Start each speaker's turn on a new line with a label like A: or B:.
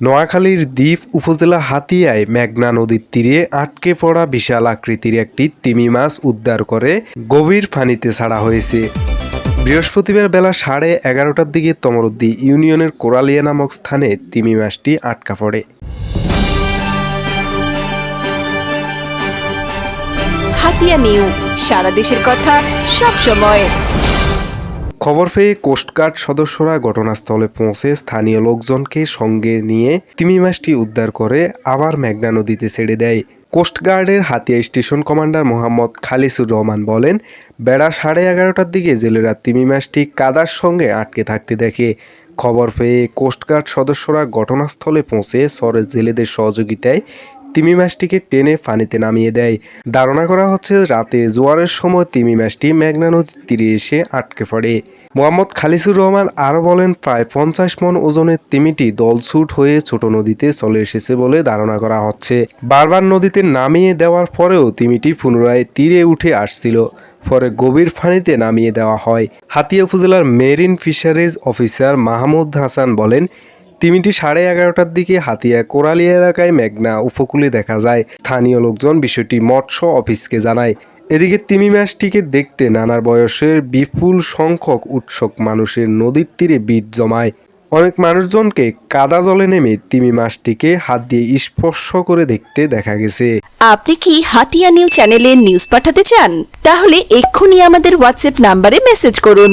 A: নোয়াখালীর দ্বীপ উপজেলা হাতিয়ায় মেঘনা নদীর তীরে আটকে পড়া বিশাল আকৃতির একটি তিমি মাছ উদ্ধার করে গভীর ফানিতে ছাড়া হয়েছে। বৃহস্পতিবার বেলা সাড়ে এগারোটার দিকে তমরুদ্দি ইউনিয়নের কোরালিয়া নামক স্থানে তিমি মাছটি আটকা পড়ে।
B: হাতিয়া নিউ, সারা দেশের কথা সব সময়।
A: খবর পেয়ে কোস্টগার্ড সদস্যরা ঘটনাস্থলে পৌঁছে স্থানীয় লোকজনকে সঙ্গে নিয়ে তিমি মাছটি উদ্ধার করে আবার মেঘনা নদীতে ছেড়ে দেয়। কোস্টগার্ডের হাতিয়া স্টেশন কমান্ডার মোহাম্মদ খালিসুর রহমান বলেন, বেড়া সাড়ে এগারোটার দিকে জেলেরা তিমি মাছটি কাদার সঙ্গে আটকে থাকতে দেখে। খবর পেয়ে কোস্টগার্ড সদস্যরা ঘটনাস্থলে পৌঁছে সরের জেলেদের সহযোগিতায় তিমি মাছটিকে টেনে পানিতে নামিয়ে দেয়। ধারণা করা হচ্ছে রাতে জোয়ারের সময় তিমি মাছটি মেঘনা নদীর তীরে এসে আটকে পড়ে। মোহাম্মদ খালিসুর রহমান আরও বলেন, প্রায় পঞ্চাশ মন ওজনের তিমিটি দলছুট হয়ে ছোট নদীতে চলে এসেছে বলে ধারণা করা হচ্ছে। বারবার নদীতে নামিয়ে দেওয়ার পরেও তিমিটি পুনরায় তীরে উঠে আসছিল, পরে গভীর ফানিতে নামিয়ে দেওয়া হয়। হাতিয়া উপজেলার marine fisheries officer Mahmud Hasan বলেন তিমিটি সাড়ে এগারোটার দিকে হাতিয়া কোরালিয়া এলাকায় মেঘনা উপকূলে দেখা যায়। স্থানীয় লোকজন বিষয়টি মৎস্য অফিসকে জানায়। এদিকে তিমি মাছটিকে দেখতে নানার বয়সের বিপুল সংখ্যক উৎসুক মানুষের নদীর তীরে বিট জমায়। অনেক মানুষজনকে কাদা জলে নেমে তিমি মাছটিকে হাত দিয়ে স্পর্শ করে দেখতে দেখা গেছে।
B: আপনি কি হাতিয়া নিউ চ্যানেলে নিউজ পাঠাতে চান? তাহলে এক্ষুনি আমাদের হোয়াটসঅ্যাপ নাম্বারে মেসেজ করুন।